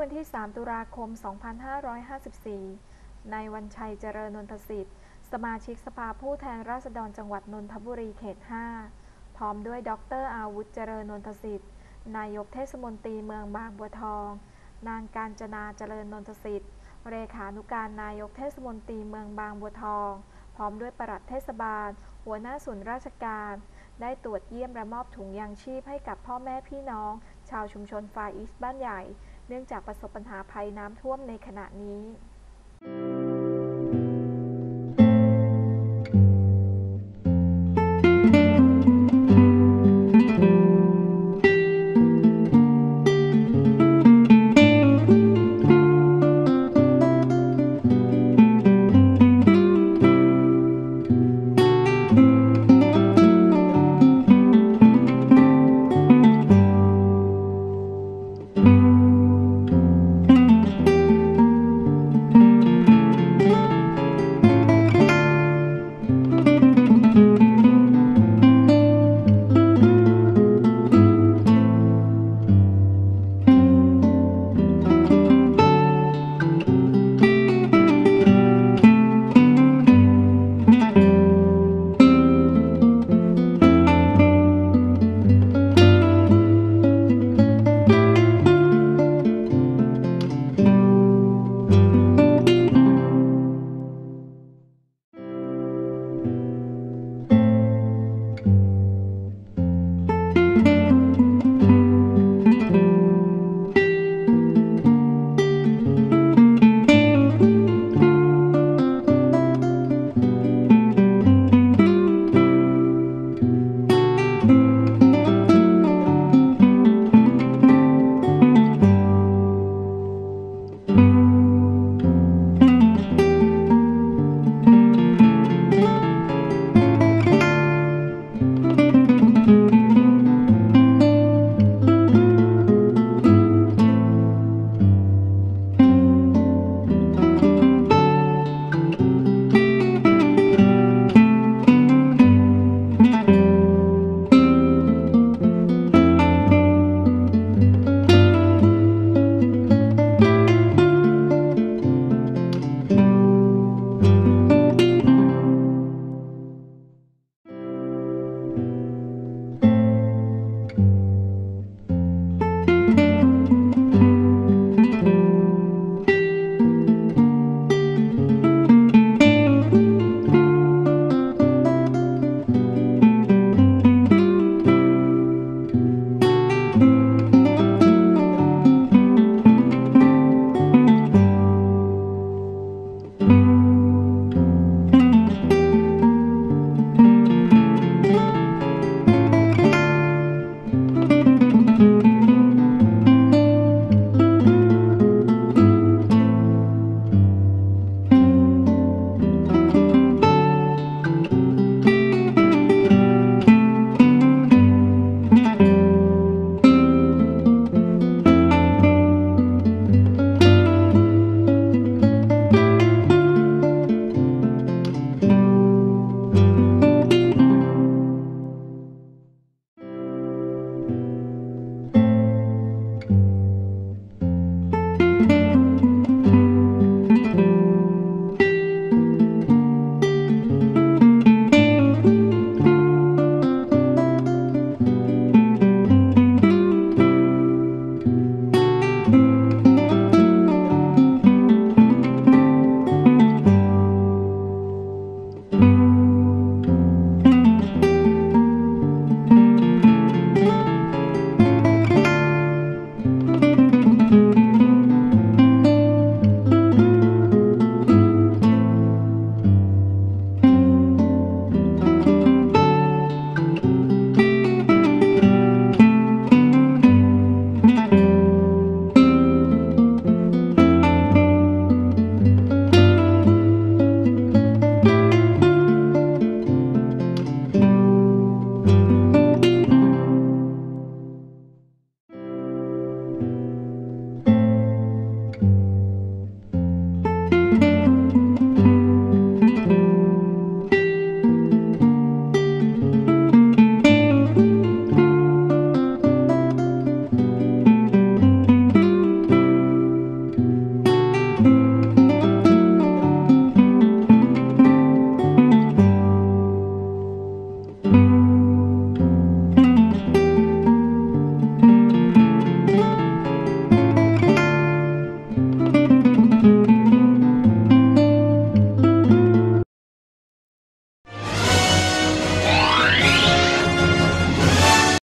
วันที่ 3 ตุลาคม 2554ในายวันชัยเจริญนนทสิทธิ์ สมาชิกสภาผู้แทนราษฎรจังหวัดนนทบุรีเขต 5 พร้อมด้วยดรอาวุธเจริญนนทสิทธิ์ นายกเทศมนตรีเมืองบางบัวทอง นางการจนาเจริญนนทสิทธิ์ เลขานุการนายกเทศมนตรีเมืองบางบัวทอง พร้อมด้วยปลัดเทศบาล หัวหน้าส่วนราชการ ได้ตรวจเยี่ยมและมอบถุงยางชีพให้กับพ่อแม่พี่น้อง ชาวชุมชนฟาอีสต์บ้านใหญ่ เนื่องจากประสบปัญหาภัยน้ำท่วมในขณะนี้